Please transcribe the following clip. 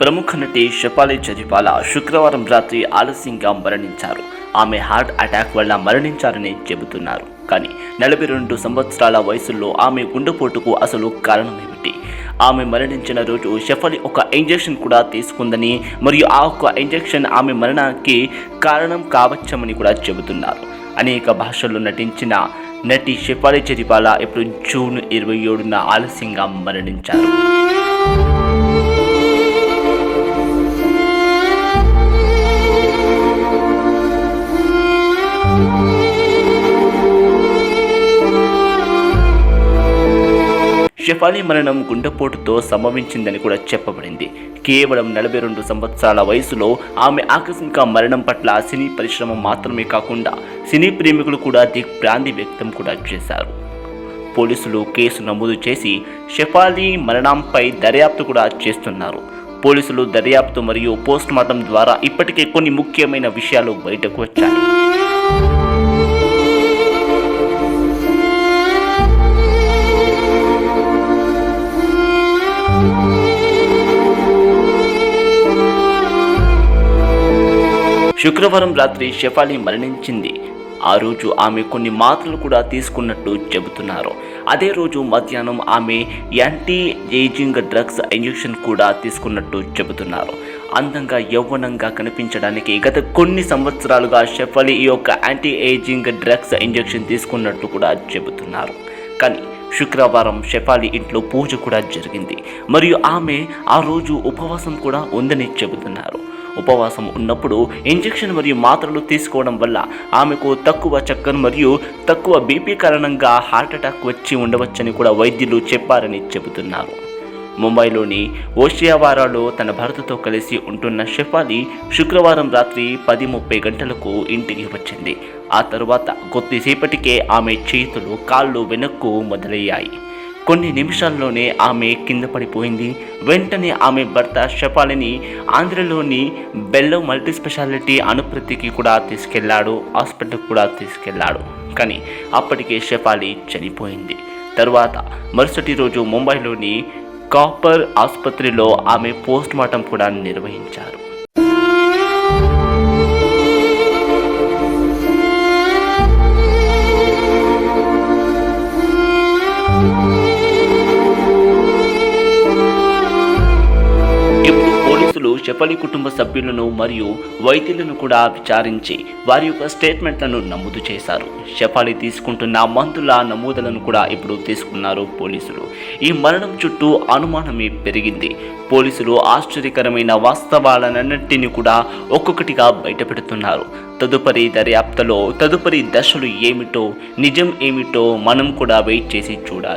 ప్రముఖ నటి షపాలి చరిపాల శుక్రవారం రాత్రి ఆలస్యంగా మరణించారు. ఆమె హార్ట్ అటాక్ వల్ల మరణించారని చెబుతున్నారు. కానీ నలభై రెండు సంవత్సరాల వయసులో ఆమె గుండెపోటుకు అసలు కారణమేమిటి? ఆమె మరణించిన రోజు షఫలి ఒక ఇంజెక్షన్ కూడా తీసుకుందని మరియు ఆ ఒక్క ఇంజెక్షన్ ఆమె మరణానికి కారణం కావచ్చమని కూడా చెబుతున్నారు. అనేక భాషల్లో నటించిన నటి షెఫాలి చరిపాల ఇప్పుడు జూన్ ఇరవై ఏడున ఆలస్యంగా మరణించారు. షెఫాలి మరణం గుండెపోటుతో సంభవించిందని కూడా చెప్పబడింది. కేవలం నలభై రెండు సంవత్సరాల వయసులో ఆమె ఆకస్మిక మరణం పట్ల సినీ పరిశ్రమ మాత్రమే కాకుండా సినీ ప్రేమికులు కూడా దిగ్భ్రాంతి వ్యక్తం కూడా చేశారు. పోలీసులు కేసు నమోదు చేసి షెఫాలి మరణంపై దర్యాప్తు కూడా చేస్తున్నారు. పోలీసులు దర్యాప్తు మరియు పోస్ట్మార్టం ద్వారా ఇప్పటికే కొన్ని ముఖ్యమైన విషయాలు బయటకు వచ్చాయి. శుక్రవారం రాత్రి షెఫాలి మరణించింది. ఆ రోజు ఆమె కొన్ని మాత్రలు కూడా తీసుకున్నట్టు చెబుతున్నారు. అదే రోజు మధ్యాహ్నం ఆమె యాంటీ ఏజింగ్ డ్రగ్స్ ఇంజెక్షన్ కూడా తీసుకున్నట్టు చెబుతున్నారు. అందంగా యౌవనంగా కనిపించడానికి గత కొన్ని సంవత్సరాలుగా షెఫలి ఈ యొక్క యాంటీ ఏజింగ్ డ్రగ్స్ ఇంజెక్షన్ తీసుకున్నట్టు కూడా చెబుతున్నారు. కానీ శుక్రవారం షెఫాలి ఇంట్లో పూజ కూడా జరిగింది. మరియు ఆమె ఆ రోజు ఉపవాసం కూడా ఉందని చెబుతున్నారు. ఉపవాసం ఉన్నప్పుడు ఇంజెక్షన్ మరియు మాత్రలు తీసుకోవడం వల్ల ఆమెకు తక్కువ చక్కెర మరియు తక్కువ బీపీ కారణంగా హార్ట్ అటాక్ వచ్చి ఉండవచ్చని కూడా వైద్యులు చెప్పారని చెబుతున్నారు. ముంబైలోని ఓషియావారాలో తన భర్తతో కలిసి ఉంటున్న షెఫాలి శుక్రవారం రాత్రి పది ముప్పై గంటలకు ఇంటికి వచ్చింది. ఆ తరువాత కొద్దిసేపటికే ఆమె చేతులు కాళ్ళు వెనక్కు మొదలయ్యాయి. కొన్ని నిమిషాల్లోనే ఆమె కింద పడిపోయింది. వెంటనే ఆమె భర్త షపాలిని ఆంధ్రలోని బెల్లో మల్టీ స్పెషాలిటీ అనుప్రతికి కూడా తీసుకెళ్ళాడు హాస్పిటల్కి కూడా తీసుకెళ్ళాడు. కానీ అప్పటికే షపాలి చనిపోయింది. తర్వాత మరుసటి రోజు ముంబైలోని కాపర్ ఆసుపత్రిలో ఆమె పోస్ట్ మార్టం కూడా నిర్వహించారు. పోలీసులు కుటుంబ సభ్యులను మరియు వైద్యులను కూడా విచారించి వారి యొక్క స్టేట్మెంట్లను నమోదు చేశారు. షఫాలి తీసుకుంటున్న మందుల నమోదులను కూడా ఇప్పుడు తీసుకున్నారు పోలీసులు. ఈ మరణం చుట్టూ అనుమానమే పెరిగింది. పోలీసులు ఆశ్చర్యకరమైన వాస్తవాలన్నింటినీ కూడా ఒక్కొక్కటిగా బయటపెడుతున్నారు. తదుపరి దర్యాప్తులో తదుపరి దశలు ఏమిటో నిజం ఏమిటో మనం కూడా వెయిట్ చేసి చూడాలి.